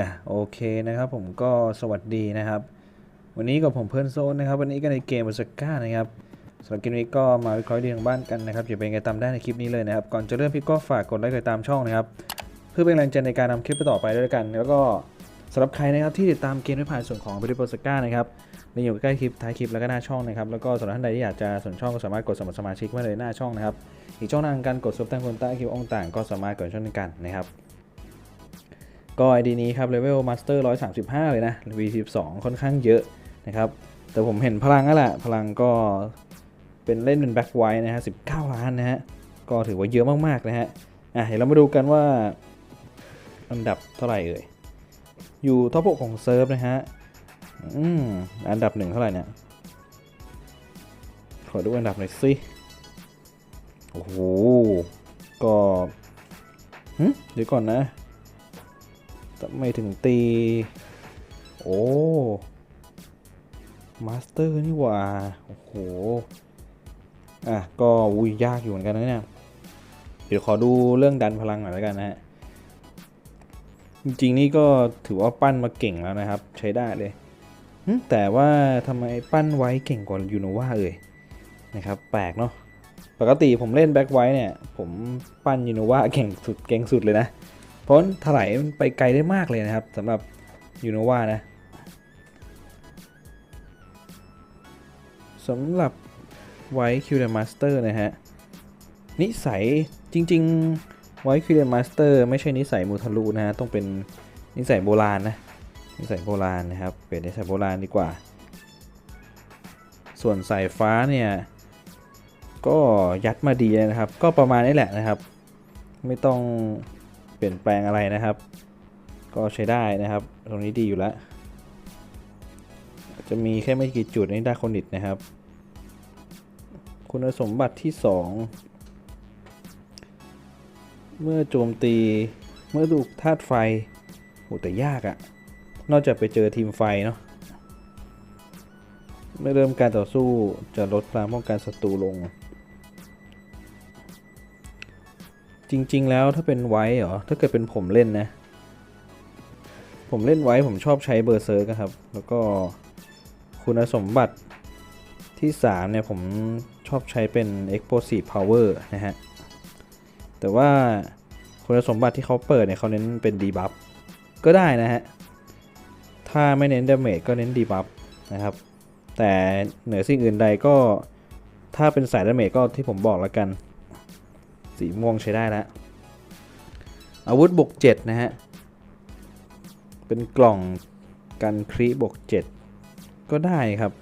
นะโอเคนะครับผมก็สวัสดีนะครับ วันนี้กับผมเพื่อนโซนนะครับ วันนี้ก็ในเกมบาสก้านะครับสำหรับเกมนี้ก็มาวิเคราะห์ดีทางบ้านกันนะครับอย่าเป็นไงตามได้ในคลิปนี้เลยนะครับ ก่อนจะเริ่มพี่ก็ฝากกดไลค์กดติดตามช่องนะครับ เพื่อเป็นแรงใจในการนำคลิปต่อไปด้วยกัน แล้วก็สำหรับใครนะครับที่ติดตามเกมไม่ผ่านส่วนของบริบาสก้านะครับในอยู่ใกล้คลิปท้ายคลิปแล้วก็หน้าช่องนะครับแล้วก็สำหรับท่านใดที่อยากจะสนช่องก็สามารถกดสมัครสมาชิกไว้เลยหน้าช่องนะครับอีกช่องทางการกดซุปตั้งคนใต้คลิปอ่องต่างก็สามารถกดช่องกันนะครับ ก็ ID นี้ครับเลเวลมาสเตอร์135 เลยนะ V12 ค่อนข้างเยอะนะครับ แต่ผมเห็นพลังนั่นแหละ พลังก็เป็นเล่นเป็นแบ็คไวท์นะฮะ19 ล้านนะฮะ ก็ถือว่าเยอะมากๆนะฮะ อะเดี๋ยวเรามาดูกันว่าอันดับเท่าไหร่เอ่ย อยู่ท็อป6ของเซิร์ฟนะฮะ อืม อันดับหนึ่งเท่าไหร่เนี่ย ขอดูอันดับหน่อยสิโอ้โห ก็หึเดี๋ยวก่อนนะ ไม่ถึงตี โอ้มาสเตอร์นี่หว่า โอ้โห อะ ก็อุ้ยยากอยู่เหมือนกันนะเนี่ย เดี๋ยวขอดูเรื่องดันพลังหน่อยแล้วกันนะฮะ จริงๆนี่ก็ถือว่าปั้นมาเก่งแล้วนะครับ ใช้ได้เลยแต่ว่าทำไมปั้นไว้เก่งกว่ายูโนวาเอ่ยนะครับ แปลกเนาะปกติผมเล่นแบ็คไว้เนี่ย ผมปั้นยูโนวาเก่งสุดเก่งสุดเลยนะ เพราะถลายมันไปไกลได้มากเลยนะครับสำหรับยูโนวานะสำหรับไวคิวเดมาสเตอร์นะฮะ นิสัยจริงๆไวคิวเดมาสเตอร์ไม่ใช่นิสัยมูทะลุนะฮะ ต้องเป็นนิสัยโบราณนะ นิสัยโบราณนะครับ เป็นนิสัยโบราณดีกว่า ส่วนสายฟ้าเนี่ย ก็ยัดมาดีนะครับ ก็ประมาณนี้แหละนะครับ ไม่ต้อง เปลี่ยนแปลงอะไรนะครับ ก็ใช้ได้นะครับ ตรงนี้ดีอยู่แล้ว จะมีแค่ไม่กี่จุดในดาคอนิตนะครับ คุณสมบัติที่ 2 เมื่อโจมตีเมื่อถูกธาตุไฟโหแต่ยากอะ่ะ นอกจากไปเจอทีมไฟเนาะเมื่อเริ่มการต่อสู้จะลดพลังป้องกันศัตรูลง จริง ๆ แล้วถ้าเป็นไว้เหรอ ถ้าเกิดเป็นผมเล่นนะ ผมเล่นไว้ผมชอบใช้เบอร์เซอร์กครับ แล้วก็คุณสมบัติที่ 3 เนี่ย ผมชอบใช้เป็น Explosive Power นะฮะ แต่ว่าคุณสมบัติที่เขาเปิดเนี่ยเขาเน้นเป็น Debuff ก็ได้นะฮะ ถ้าไม่เน้น Damage ก็เน้น Debuff นะครับ แต่เหนือสิ่งอื่นใดก็ถ้าเป็นสาย Damage ก็ที่ผมบอกแล้วกัน สีม่วงใช้ได้แล้ว อาวุธบวก7นะฮะ เป็นกล่องกันครีบวก7ก็ได้ครับ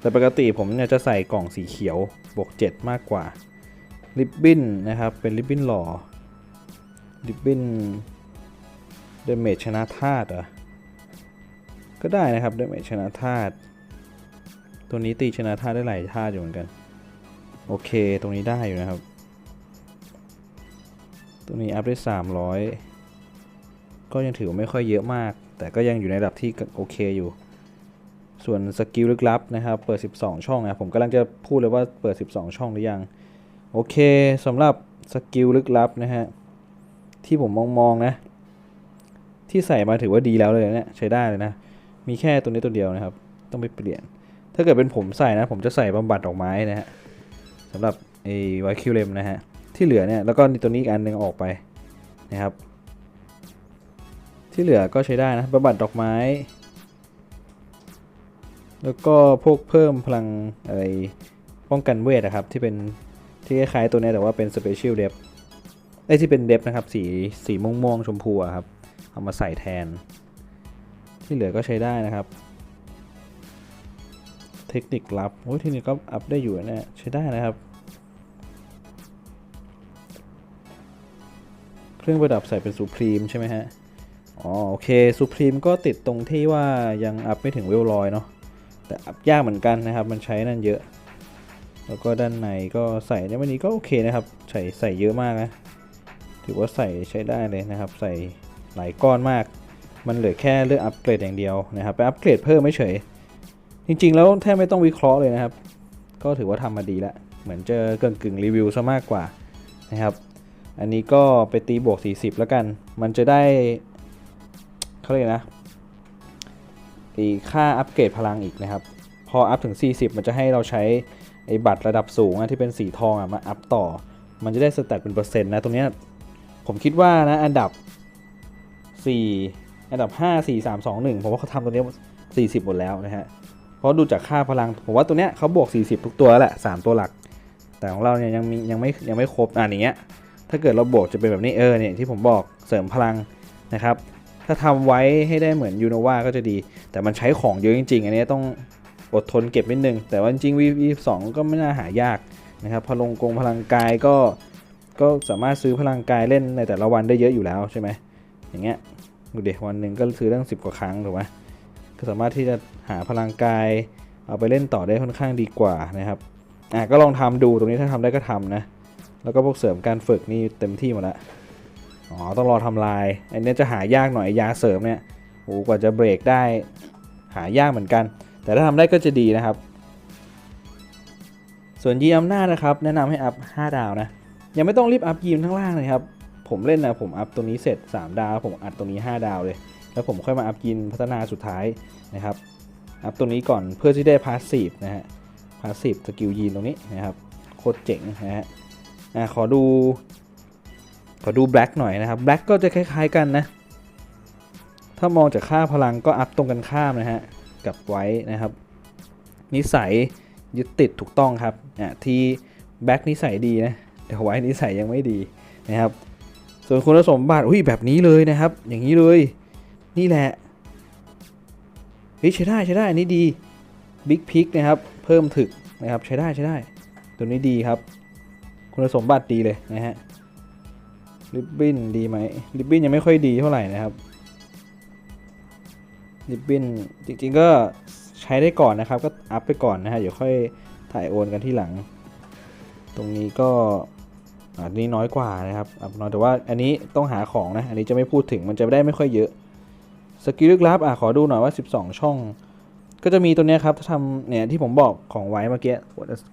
แต่ปกติผมเนี่ยจะใส่กล่องสีเขียวบวก7มากกว่า ริบบิ้นนะครับ เป็นริบบิ้นหล่อ ริบบิ้นเดเมจชนะธาตุเหรอก็ได้นะครับเดเมจชนะธาตุตัวนี้ตีชนะธาตุได้หลายธาตุอยู่เหมือนกัน โอเค ตรงนี้ได้อยู่นะครับ ตัวนี้อัพได้ 300 ก็ยังถือว่าไม่ค่อยเยอะมาก แต่ก็ยังอยู่ในระดับที่โอเคอยู่ ส่วนสกิลลึกลับนะครับ เปิด 12 ช่องนะผมกำลังจะพูดเลยว่าเปิด 12 ช่องหรือยัง โอเคสำหรับสกิลลึกลับนะฮะ ที่ผมมองมองๆนะ ที่ใส่มาถือว่าดีแล้วเลยเนะี่ยใช้ได้เลยนะ มีแค่ตัวนี้ตัวเดียวนะครับ ต้องไปเปลี่ยน ถ้าเกิดเป็นผมใส่นะ ผมจะใส่บำบัดดอกไม้นะฮะสำหรับไอ้ไวคิวเลมนะฮะ ที่เหลือเนี่ยแล้วก็ตัวนี้อีกอันหนึ่งออกไปนะครับ ที่เหลือก็ใช้ได้นะบำบัดดอกไม้ แล้วก็พวกเพิ่มพลังอะไรป้องกันเวทนะครับที่เป็นที่คล้ายๆตัวนี้แต่ว่าเป็นสเปเชียลเดฟไอ้ที่เป็นเดฟนะครับสีสีม่วงๆชมพูครับเอามาใส่แทน ที่เหลือก็ใช้ได้นะครับ เทคนิคลับโอ้ยเทคนิคก็อัพได้อยู่นะใช้ได้นะครับ รื่องประดับใส่เป็น Supreme ใช่ไหมฮะ อ๋อโอเค Supreme ก็ติดตรงที่ว่ายังอัพไม่ถึงเวลลอยเนาะ แต่อัพยากเหมือนกันนะครับ มันใช้นั่นเยอะ แล้วก็ด้านในก็ใส่ในวันนี้ก็โอเคนะครับ ใส่ใส่เยอะมากนะ ถือว่าใส่ใช้ได้เลยนะครับ ใส่หลายก้อนมาก มันเหลือแค่เลือกอัปเกรดอย่างเดียวนะครับ ไปอัปเกรดเพิ่มไม่เฉย จริง ๆ แล้วแทบไม่ต้องวิเคราะห์เลยนะครับ ก็ถือว่าทำมาดีแล้ว เหมือนเจอกึ่งกึ่งรีวิวซะมากกว่านะครับ อันนี้ก็ไปตีบวก 40 แล้วกัน มันจะได้เขาเรียกนะอีค่าอัปเกรดพลังอีกนะครับ พออัพถึง 40 มันจะให้เราใช้ไอ้บัตรระดับสูงอะที่เป็นสีทองอะมาอัพต่อ มันจะได้สแตทเป็นเปอร์เซ็นต์นะตรงเนี้ยผมคิดว่านะอันดับ 4 อันดับ 5 4 3 2 1 ผมว่าเขาทำตัวเนี้ย40 หมดแล้วนะฮะ เพราะดูจากค่าพลัง ผมว่าตัวเนี้ยเขาบวก 40 ทุกตัวแล้วแหละ 3 ตัวหลัก แต่ของเราเนี่ยยังมียังไม่ยังไม่ครบอะอย่างเงี้ย ถ้าเกิดเราบวกจะเป็นแบบนี้เออเนี่ยที่ผมบอกเสริมพลังนะครับ ถ้าทำไว้ให้ได้เหมือนยูโนวาก็จะดี แต่มันใช้ของเยอะจริง ๆ อันนี้ต้องอดทนเก็บนิดนึง แต่ว่าจริงๆ V22 ก็ไม่น่าหายากนะครับพลังกงพลังกายก็ก็สามารถซื้อพลังกายเล่นในแต่ละวันได้เยอะอยู่แล้วใช่ไหมอย่างเงี้ยดูเดี๋ยววันหนึ่งก็ซื้อตั้ง10 กว่าครั้งถูกไหมก็สามารถที่จะหาพลังกาย เอาไปเล่นต่อได้ค่อนข้างดีกว่านะครับอะก็ลองทำดูตรงนี้ถ้าทำได้ก็ทำนะ แล้วก็พวกเสริมการฝึกนี่เต็มที่หมดแล้วอ๋อต้องรอทำลายอันนี้จะหายากหน่อยยาเสริมเนี่ยโอ้กว่าจะเบรกได้หายากเหมือนกัน แต่ถ้าทำได้ก็จะดีนะครับ ส่วนยีอำนาจนะครับ แนะนำให้อัพ 5 ดาวนะ ยังไม่ต้องรีบอัพยีมข้งล่างเลยครับ ผมเล่นนะผมอัพตัวนี้เสร็จ 3 ดาว ผมอัดตัวนี้ 5 ดาวเลย แล้วผมค่อยมาอัพยีนพัฒนาสุดท้ายนะครับ อัพตัวนี้ก่อนเพื่อที่ได้พาสซีฟนะฮะพาสซีฟสกิลยีนตรงนี้นะครับโคตรเจ๋งนะฮะ อะขอดู ขอดูแบล็กหน่อยนะครับแบล็กก็จะคล้ายๆกันนะ ถ้ามองจากค่าพลังก็อัพตรงกันข้ามนะฮะ กับไว้นะครับ นิสัยยึดติดถูกต้องครับอะที่แบ็กนิสัยดีนะแต่ไว้นิสัยยังไม่ดีนะครับ ส่วนคุณสมบัติอุ้ยแบบนี้เลยนะครับ อย่างนี้เลย นี่แหละเฮ้ยใช้ได้ใช้ได้อันนี้ดีบิ๊กพิกนะครับ เพิ่มถึกนะครับใช้ได้ใช้ได้ ตัวนี้ดีครับ คุณสมบัติดีเลยนะฮะริบบิ้นดีไหมริบบิ้นยังไม่ค่อยดีเท่าไหร่นะครับริบบิ้นจริงๆก็ใช้ได้ก่อนนะครับ ก็อัพไปก่อนนะฮะเดี๋ยวค่อยถ่ายโอนกันที่หลัง ตรงนี้ก็อันนี้น้อยกว่านะครับอัพน้อยแต่ว่าอันนี้ต้องหาของนะ อันนี้จะไม่พูดถึงมันจะได้ไม่ค่อยเยอะสกิลลึกลับอะขอดูหน่อยว่า 12 ช่อง ก็จะมีตัวเนี้ยครับถ้าทำเนี่ยที่ผมบอกของไว้เมื่อกี้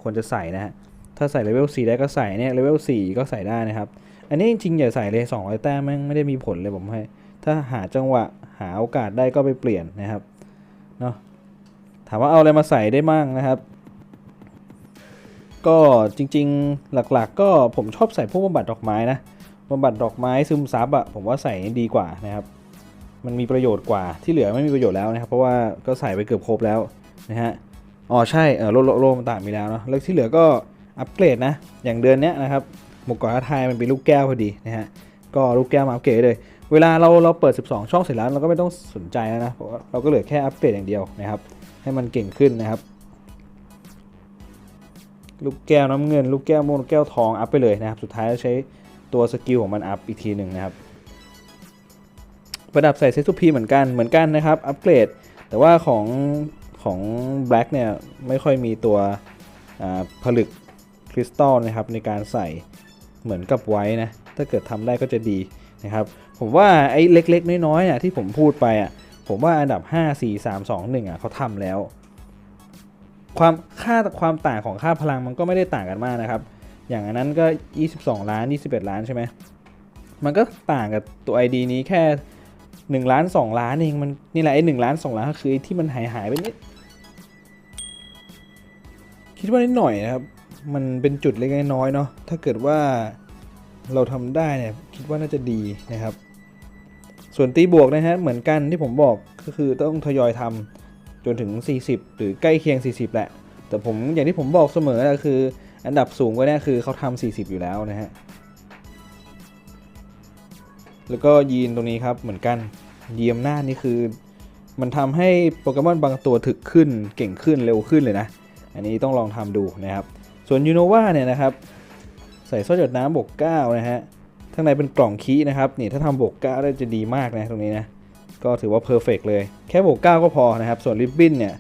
ควรจะใส่นะฮะ ถ้าใส่เลเวล4ได้ก็ใส่เนี่ยเลเวล4ก็ใส่ได้นะครับ อันนี้จริงๆอย่าใส่เลย200แต้มแม่งไม่ได้มีผลเลยผมให้ ถ้าหาจังหวะหาโอกาสได้ก็ไปเปลี่ยนนะครับเนาะถามว่าเอาอะไรมาใส่ได้มั่งนะครับ ก็จริงๆหลักๆ ก็ผมชอบใส่พวกบำบัดดอกไม้นะบำบัดดอกไม้ซึมซับอะผมว่าใส่ดีกว่านะครับ มันมีประโยชน์กว่าที่เหลือไม่มีประโยชน์แล้วนะครับ เพราะว่าก็ใส่ไปเกือบครบแล้วนะฮะอ๋อใช่เออโลโลโลมันต่างมีแล้วเนาะแล้วที่เหลือก็ อัปเกรดนะ อย่างเดือนเนี้ยนะครับหมวกเกาะท้าทายมันเป็นลูกแก้วพอดีนะฮะก็ลูกแก้วมาอัปเกรดเลย เวลาเราเราเปิด 12 ช่องเสร็จแล้วเราก็ไม่ต้องสนใจแล้วนะเพราะว่าเราก็เหลือแค่อัปเกรดอย่างเดียวนะครับ ให้มันเก่งขึ้นนะครับ ลูกแก้วน้ำเงิน ลูกแก้วม่วงลูกแก้วทองอัพไปเลยนะครับ สุดท้ายใช้ตัวสกิลของมันอัพอีกทีหนึ่งนะครับประดับใส่เซตุพีเหมือนกันเหมือนกันนะครับอัปเกรด แต่ว่าของของ Black เนี่ยไม่ค่อยมีตัวผลึก คริสตัลนะครับในการใส่เหมือนกับไว้นะ ถ้าเกิดทำได้ก็จะดีนะครับ ผมว่าไอ้เล็กๆ น้อยๆอะที่ผมพูดไปอะผมว่าอันดับ 5 4 3 2 1อะเขาทำแล้ว ความค่าความต่างของค่าพลังมันก็ไม่ได้ต่างกันมากนะครับ อย่างอันนั้นก็ 22 ล้าน 21 ล้านใช่ไหมมันก็ต่างกับตัว ID นี้แค่ 1 ล้าน 2 ล้านเองมันนี่แหละไอ้หล้าน2ล้านก็คือไอที่มันหายหายไปนิดคิดว่านิดหน่อยนะครับ มันเป็นจุดเล็กน้อยเนาะถ้าเกิดว่าเราทำได้เนี่ยคิดว่าน่าจะดีนะครับ ส่วนตีบวกนะฮะเหมือนกันที่ผมบอกก็คือต้องทยอยทำจนถึง 40 หรือใกล้เคียง 40 แหละ แต่ผมอย่างที่ผมบอกเสมอก็คืออันดับสูงกว่านี้คือเขาทำ40 อยู่แล้วนะฮะแล้วก็ยีนตรงนี้ครับเหมือนกันเยียมหน้านี่คือ มันทำให้โปเกมอนบางตัวถึกขึ้นเก่งขึ้นเร็วขึ้นเลยนะ อันนี้ต้องลองทำดูนะครับ ส่วนยูโนวาเนี่ยนะครับใส่สร้อยหยดน้ำบวก9นะฮะข้างในเป็นกล่องคีนะครับนี่ถ้าทำบวก9ได้จะดีมากนะตรงนี้นะก็ถือว่าเพอร์เฟกเลย แค่บวก9ก็พอนะครับ ส่วนริบบิ้นเนี่ย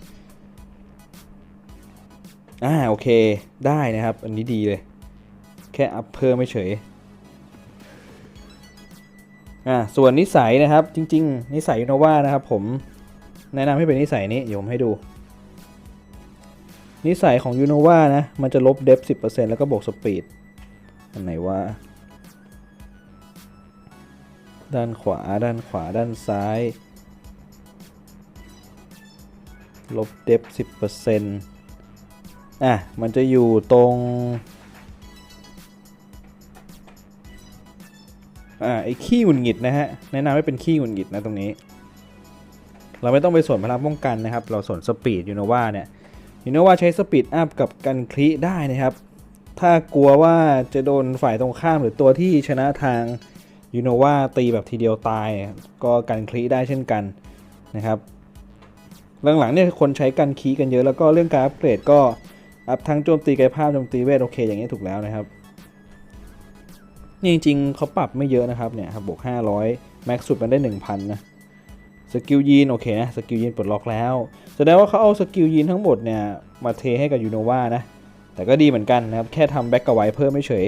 อ่าโอเคได้นะครับ อันนี้ดีเลย แค่อัพเพิ่มไม่เฉยอ่าส่วนนิสัยนะครับจริง ๆ นิสัยยูโนวานะครับ ผมแนะนำให้เป็นนิสัยนี้เดี๋ยวผมให้ดู นิสัยของยูโนวานะ มันจะลบเดฟ10%แล้วก็บวกสปีด อันไหนว่า ด้านขวาด้านขวาด้านซ้าย ลบเดฟสิบเปอร์เซ็นต์อะ มันจะอยู่ตรง อ่าไอ้ขี้หงุดหงิดนะฮะ แนะนำให้เป็นขี้หงุดหงิดนะตรงนี้ เราไม่ต้องไปส่วนพลังป้องกันนะครับ เราส่วนสปีดยูโนวาเนี่ย ยูโนวาใช้สปีดอัพกับกันคลิได้นะครับ ถ้ากลัวว่าจะโดนฝ่ายตรงข้ามหรือตัวที่ชนะทางยูโนวาตีแบบทีเดียวตาย ก็กันคลิได้เช่นกันนะครับ หลังๆเนี่ยคนใช้กันคีกันเยอะแล้วก็เรื่องการอัปเกรดก็อัพทั้งโจมตีกายภาพโจมตีเวทโอเค อย่างนี้ถูกแล้วนะครับนี่จริงๆเขาปรับไม่เยอะนะครับเนี่ยครับบวก500แม็กสุดมันได้ 1,000 นะ สกิลยีนโอเคนะสกิลยีนปลดล็อกแล้วแสดงว่าเขาเอาสกิลยีนทั้งหมดเนี่ยมาเทให้กับยูโนวานะ แต่ก็ดีเหมือนกันนะครับ แค่ทำแบ็กกไว้เพิ่มไม่เฉย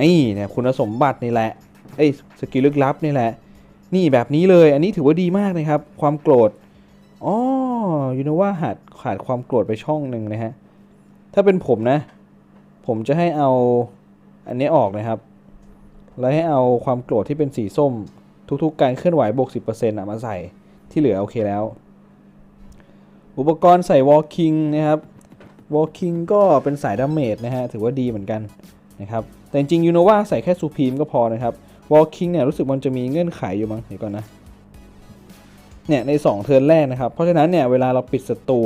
นี่เนี่ยคุณสมบัตินี่แหละเอ้ยสกิลลึกลับนี่แหละ นี่แบบนี้เลย อันนี้ถือว่าดีมากนะครับ ความโกรธอ๋อยูโนวาขาดขาดความโกรธไปช่องหนึ่งนะฮะถ้าเป็นผมนะ ผมจะให้เอาอันนี้ออกนะครับ แล้วให้เอาความโกรธที่เป็นสีส้ม ทุกๆ การเคลื่อนไหวบวก10%อะมาใส่ ที่เหลือโอเคแล้ว อุปกรณ์ใส่ walking นะครับ walking ก็เป็นสายดาเมจนะฮะถือว่าดีเหมือนกันนะครับแต่จริงยูโนวาใส่แค่ซูพีมก็พอนะครับ walking เนี่ยรู้สึกมันจะมีเงื่อนไขอยู่มั้งเดี๋ยวก่อนนะเนี่ยใน 2 เทิร์นแรกนะครับ เพราะฉะนั้นเนี่ยเวลาเราปิดศัตรู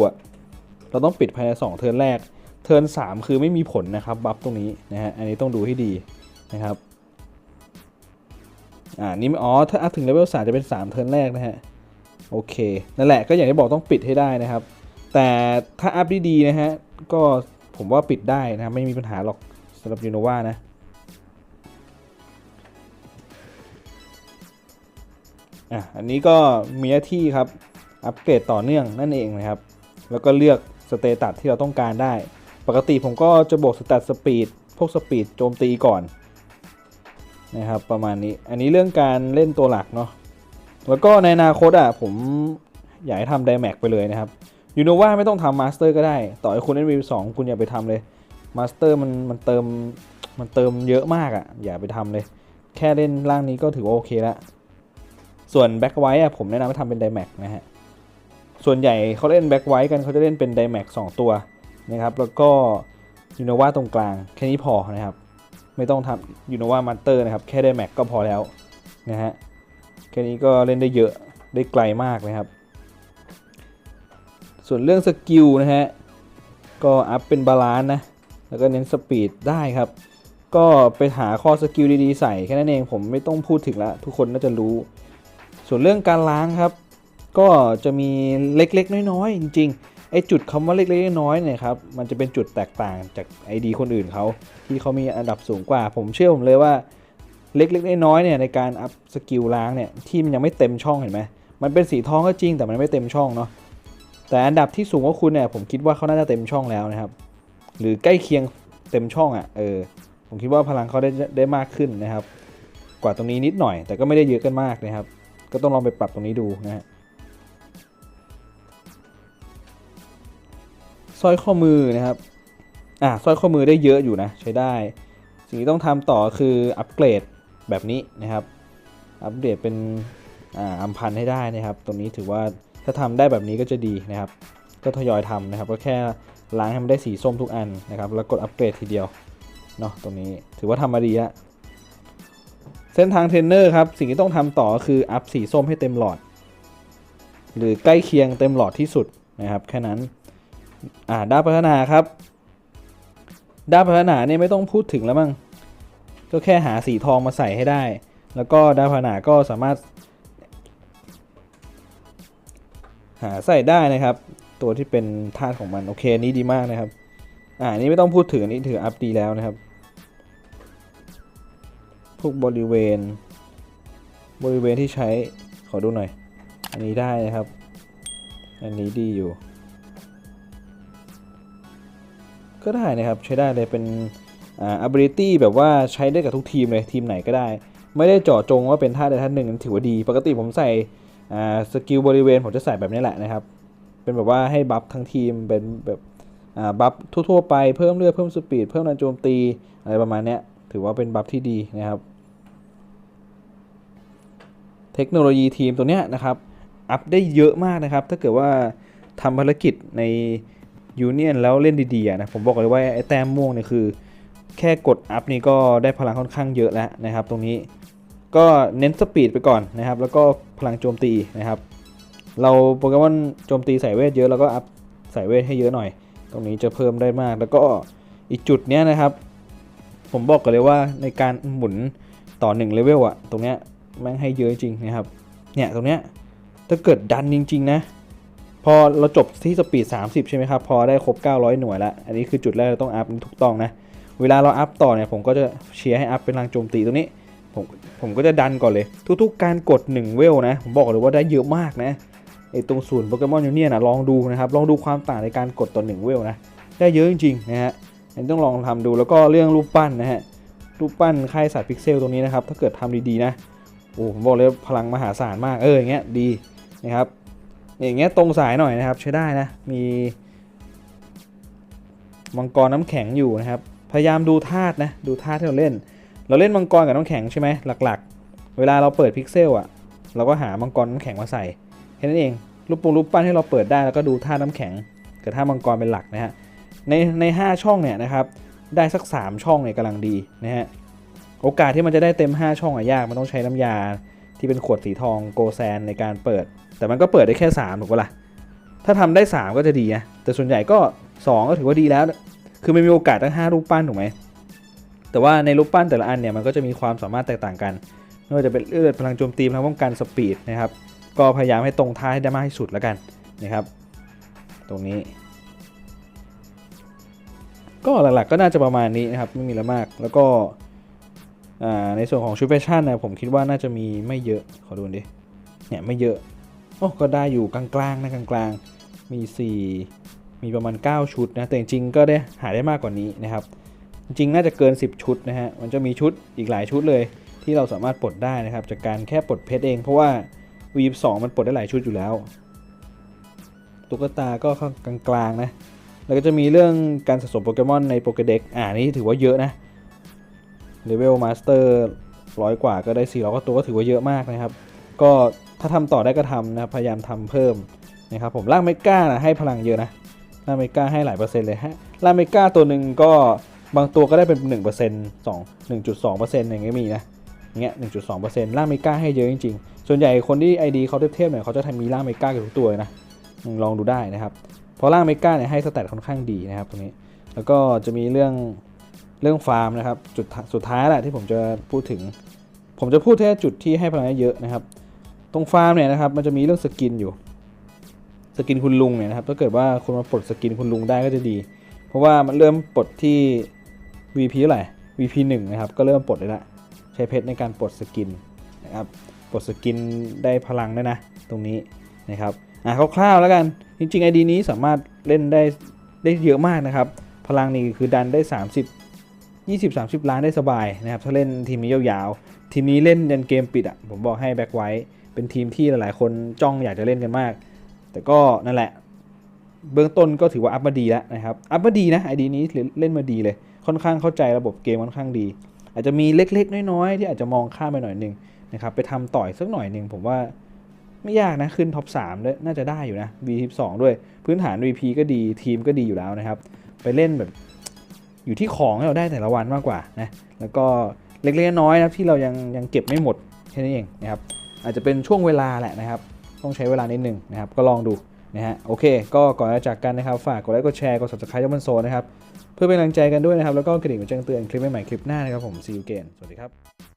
เราต้องปิดภายใน 2 เทิร์นแรก เทิร์น3 คือไม่มีผลนะครับบัฟตรงนี้นะฮะอันนี้ต้องดูให้ดีนะครับอ่านี่อ๋อถ้าถึงเลเวล3จะเป็น 3 เทิร์นแรกนะฮะ โอเค นั่นแหละก็อย่างที่บอกต้องปิดให้ได้นะครับ แต่ถ้าอัพดีๆนะฮะ ก็ผมว่าปิดได้นะครับไม่มีปัญหาหรอกสำหรับยูโนวานะอะอันนี้ก็มีหน้าที่ครับ อัปเกรดต่อเนื่องนั่นเองนะครับ แล้วก็เลือกสเตตัสที่เราต้องการได้ ปกติผมก็จะบวกสเตตสปีดพวกสปีดโจมตีก่อนนะครับประมาณนี้อันนี้เรื่องการเล่นตัวหลักเนาะ แล้วก็ในอนาคตอะผมอยากให้ทำไดแม็กไปเลยนะครับยูโนว่าไม่ต้องทำมาสเตอร์ก็ได้ ต่อให้คุณเล่นวีสองคุณอย่าไปทำเลยมาสเตอร์มันมันเติมมันเติมเยอะมากอะ อย่าไปทำเลย แค่เล่นร่างนี้ก็ถือว่าโอเคแล้วส่วนแบ็กไวท์อะผมแนะนำให้ทำเป็นไดแม็กนะฮะส่วนใหญ่เขาเล่นแบ็กไวท์กันเขาจะเล่นเป็นไดแม็กสองตัวนะครับแล้วก็ยูโนวาตรงกลางแค่นี้พอนะครับ ไม่ต้องทำยูโนวามาสเตอร์นะครับ แค่ไดแม็กก็พอแล้วนะฮะ แค่นี้ก็เล่นได้เยอะได้ไกลมากนะครับ ส่วนเรื่องสกิลนะฮะ ก็อัพเป็นบาลานซ์นะ แล้วก็เน้นสปีดได้ครับ ก็ไปหาข้อสกิลดีๆใส่แค่นั้นเองผมไม่ต้องพูดถึงละทุกคนน่าจะรู้ ส่วนเรื่องการล้างครับ ก็จะมีเล็กๆ น้อยๆ จริงๆไอ้จุดคำว่าเล็กๆ น้อยๆเนี่ยครับมันจะเป็นจุดแตกต่างจากไอดีคนอื่นเขาที่เขามีอันดับสูงกว่า ผมเชื่อผมเลยว่า เล็กๆน้อยๆเนี่ยในการอัพสกิลล้างเนี่ยที่มันยังไม่เต็มช่องเห็นไหมมันเป็นสีทองก็จริงแต่มันไม่เต็มช่องเนาะแต่อันดับที่สูงกว่าคุณเนี่ยผมคิดว่าเขาน่าจะเต็มช่องแล้วนะครับ หรือใกล้เคียงเต็มช่องอะ่ะเออผมคิดว่าพลังเขาได้ได้มากขึ้นนะครับ กว่าตรงนี้นิดหน่อย แต่ก็ไม่ได้เยอะกันมากนะครับ ก็ต้องลองไปปรับตรงนี้ดูนะฮะสร้อยข้อมือนะครับอะสร้อยข้อมือได้เยอะอยู่นะใช้ได้สิ่งที่ต้องทำต่อคืออัปเกรด แบบนี้นะครับอัปเดตเป็นอัมพันให้ได้นะครับ ตรงนี้ถือว่าถ้าทำได้แบบนี้ก็จะดีนะครับ ก็ทยอยทำนะครับ ก็แค่ล้างให้มันได้สีส้มทุกอันนะครับ แล้วกดอัปเกรดทีเดียวเนาะตรงนี้ถือว่าทำมาดีละเส้นทางเทรนเนอร์ครับ สิ่งที่ต้องทำต่อคืออัพสีส้มให้เต็มหลอด หรือใกล้เคียงเต็มหลอดที่สุดนะครับแค่นั้นอ่าด้านพัฒนาครับ ด้านพัฒนาเนี่ยไม่ต้องพูดถึงแล้วมั้ง ก็แค่หาสีทองมาใส่ให้ได้ แล้วก็ดาวพัฒนาก็สามารถ หาใส่ได้นะครับ ตัวที่เป็นธาตุของมันโอเคนี้ดีมากนะครับ อ่านี้ไม่ต้องพูดถึงอันนี้ถืออัพดีแล้วนะครับ พวกบริเวณ บริเวณที่ใช้ขอดูหน่อย อันนี้ได้นะครับ อันนี้ดีอยู่ ก็ได้นะครับใช้ได้เลยเป็น อ่า ability แบบว่าใช้ได้กับทุกทีมเลยทีมไหนก็ได้ ไม่ได้เจาะจงว่าเป็นท่าใดท่าหนึ่งถือว่าดี ปกติผมใส่สกิลบริเวณผมจะใส่แบบนี้แหละนะครับ เป็นแบบว่าให้บัฟทั้งทีมเป็นแบบบัฟทั่วๆไปเพิ่มเลือดเพิ่มสปีดเพิ่มแรงโจมตีอะไรประมาณนี้ถือว่าเป็นบัฟที่ดีนะครับ เทคโนโลยีทีมตัวเนี้ยนะครับอัพได้เยอะมากนะครับ ถ้าเกิดว่าทำภารกิจในยูเนียนแล้วเล่นดีๆนะผมบอกเลยว่าไอ้แต้มม่วงเนี่ยคือ แค่กดอัพนี่ก็ได้พลังค่อนข้างเยอะแล้วนะครับ ตรงนี้ก็เน้นสปีดไปก่อนนะครับ แล้วก็พลังโจมตีนะครับ เราโปเกมอนโจมตีใส่เวทเยอะแล้วก็อัพใส่เวทให้เยอะหน่อย ตรงนี้จะเพิ่มได้มาก แล้วก็อีกจุดเนี้ยนะครับ ผมบอกกันเลยว่าในการหมุนต่อ1เลเวลอะตรงเนี้ยแม่งให้เยอะจริงนะครับ เนี่ยตรงเนี้ยถ้าเกิดดันจริง ๆ นะ พอเราจบที่สปีด 30 ใช่ไหมครับ พอได้ครบ 900 หน่วยแล้ว อันนี้คือจุดแรกเราต้องอัพถูกต้องนะ เวลาเราอัพต่อเนี่ยผมก็จะเชียร์ให้อัพเป็นพลังโจมตีตรงนี้ ผมผมก็จะดันก่อนเลย ทุกๆ การกด 1 เวลนะ ผมบอกเลยว่าได้เยอะมากนะไอตรงศูนย์โปเกมอนยูเนียนะลองดูนะครับ ลองดูความต่างในการกดต่อ1เวลนะ ได้เยอะจริงๆนะฮะอันต้องลองทำดูแล้วก็เรื่องรูปปั้นนะฮะ รูปปั้นค่ายสัตว์พิกเซลตรงนี้นะครับ ถ้าเกิดทำดีๆนะ โอ้ผมบอกเลยพลังมหาศาลมาก เอออย่างเงี้ยดีนะครับ อย่างเงี้ยตรงสายหน่อยนะครับใช้ได้นะ มีมังกรน้ำแข็งอยู่นะครับ พยายามดูธาตุนะ ดูธาตุที่เราเล่น เราเล่นมังกรกับน้ำแข็งใช่ไหมหลักๆ เวลาเราเปิดพิกเซลอะ เราก็หามังกรน้ำแข็งมาใส่แค่นั้นเอง รูปปงรูปปั้นให้เราเปิดได้แล้วก็ดูธาตุน้ำแข็งกับธาตุมังกรเป็นหลักนะฮะ ในในห้าช่องเนี่ยนะครับ ได้สัก 3 ช่องเนี่ยกำลังดีนะฮะ โอกาสที่มันจะได้เต็ม 5 ช่องอะยาก มันต้องใช้น้ำยาที่เป็นขวดสีทองโกแซนในการเปิด แต่มันก็เปิดได้แค่3ถูกปะล่ะ ถ้าทำได้ 3 ก็จะดีนะ แต่ส่วนใหญ่ก็ 2 ก็ถือว่าดีแล้ว คือมันมีโอกาสตั้ง 5 รูปปั้นถูกไหมแต่ว่าในรูปปั้นแต่ละอันเนี่ยมันก็จะมีความสามารถแตกต่างกันไม่ว่าจะเป็นเลือดพลังโจมตีพลังป้องกันสปีดนะครับก็พยายามให้ตรงท่าให้ได้มากที่สุดแล้วกันนะครับ ตรงนี้ ก็หลักๆก็น่าจะประมาณนี้นะครับไม่มีอะมากแล้วก็ในส่วนของชุดแฟชั่นนะผมคิดว่าน่าจะมีไม่เยอะขอดูดิเนี่ยไม่เยอะโอ้ก็ได้อยู่กลางๆนะกลางๆมี 4 มีประมาณ 9 ชุดนะแต่จริงๆก็ได้หาได้มากกว่านี้นะครับ จริงๆน่าจะเกิน 10 ชุดนะฮะมันจะมีชุดอีกหลายชุดเลย ที่เราสามารถปลดได้นะครับ จากการแค่ปลดเพชรเองเพราะว่า V2 มันปลดได้หลายชุดอยู่แล้วตุ๊กตาก็กลางๆนะแล้วก็จะมีเรื่องการสะสมโปเกมอนในโปเกเด็กอ่านี่ถือว่าเยอะนะเลเวลมาสเตอร์ร้อยกว่าก็ได้4 0 0ก็ตัวก็ถือว่าเยอะมากนะครับ ก็ถ้าทำต่อได้ก็ทำนะพยายามทำเพิ่มนะครับผมล่างเมก้านะให้พลังเยอะนะ ล่างเมกาให้หลายเปอร์เซ็นต์เลยฮะล่างเมกาตัวหนึ่งก็บางตัวก็ได้เป็น 1% 2 1.2%อย่างเงี้ยมีนะเงี้ย1.2%ล่างเมกาให้เยอะจริงๆ ส่วนใหญ่คนที่ ID เขาเทพๆหน่อยเขาจะทำมีล่างเมกากับทุกตัวนะ ลองดูได้นะครับ เพราะร่างเมกาเนี่ยให้สแตทค่อนข้างดีนะครับตรงนี้ แล้วก็จะมีเรื่องเรื่องฟาร์มนะครับ จุดสุดท้ายแหละที่ผมจะพูดถึง ผมจะพูดแค่จุดที่ให้พลังเยอะนะครับ ตรงฟาร์มเนี่ยนะครับมันจะมีเรื่องสกินอยู่ สกินคุณลุงเนี่ยนะครับถ้าเกิดว่าคุณมาปลดสกินคุณลุงได้ก็จะดี เพราะว่ามันเริ่มปลดที่ VP เท่าไหร่ VP 1นะครับก็เริ่มปลดได้ละใช้เพชรในการปลดสกินนะครับปลดสกินได้พลังด้วยนะ ตรงนี้นะครับอะคร่าวๆแล้วกันจริงๆ ID นี้สามารถเล่นได้ได้เยอะมากนะครับ พลังนี่คือดันได้ 30 20 30 ล้านได้สบายนะครับถ้าเล่นทีมนี้ยาวๆ ทีมนี้เล่นยันเกมปิดอะผมบอกให้แบ็คไว้เป็นทีมที่หลายๆ คนจ้องอยากจะเล่นกันมาก แต่ก็นั่นแหละ เบื้องต้นก็ถือว่าอัพมาดีแล้วนะครับ อัพมาดีนะ ID นี้เล่นมาดีเลย ค่อนข้างเข้าใจระบบเกมค่อนข้างดี อาจจะมีเล็กๆ น้อยๆ ที่อาจจะมองข้ามไปหน่อยหนึงนะครับไปทำต่อยสักหน่อยหนึ่งผมว่าไม่ยากนะ ขึ้นท็อป3ด้วยน่าจะได้อยู่นะ V12 ด้วยพื้นฐาน VP ก็ดีทีมก็ดีอยู่แล้วนะครับ ไปเล่นแบบอยู่ที่ของที่เราได้แต่ละวันมากกว่านะแล้วก็เล็กๆน้อยๆนะที่เรายังยังเก็บไม่หมดแค่นี้เองนะครับอาจจะเป็นช่วงเวลาแหละนะครับ ต้องใช้เวลานิดหนึ่งนะครับ ก็ลองดูนะฮะโอเค ก็ก่อนจะจากกันนะครับ ฝากกดไลค์กดแชร์กด subscribe ยับมันโซนะครับ เพื่อเป็นกำลังใจกันด้วยนะครับ แล้วก็กระดิ่งแจ้งเตือนคลิปใหม่ๆคลิปหน้านะครับผมซีอูเกนสวัสดีครับ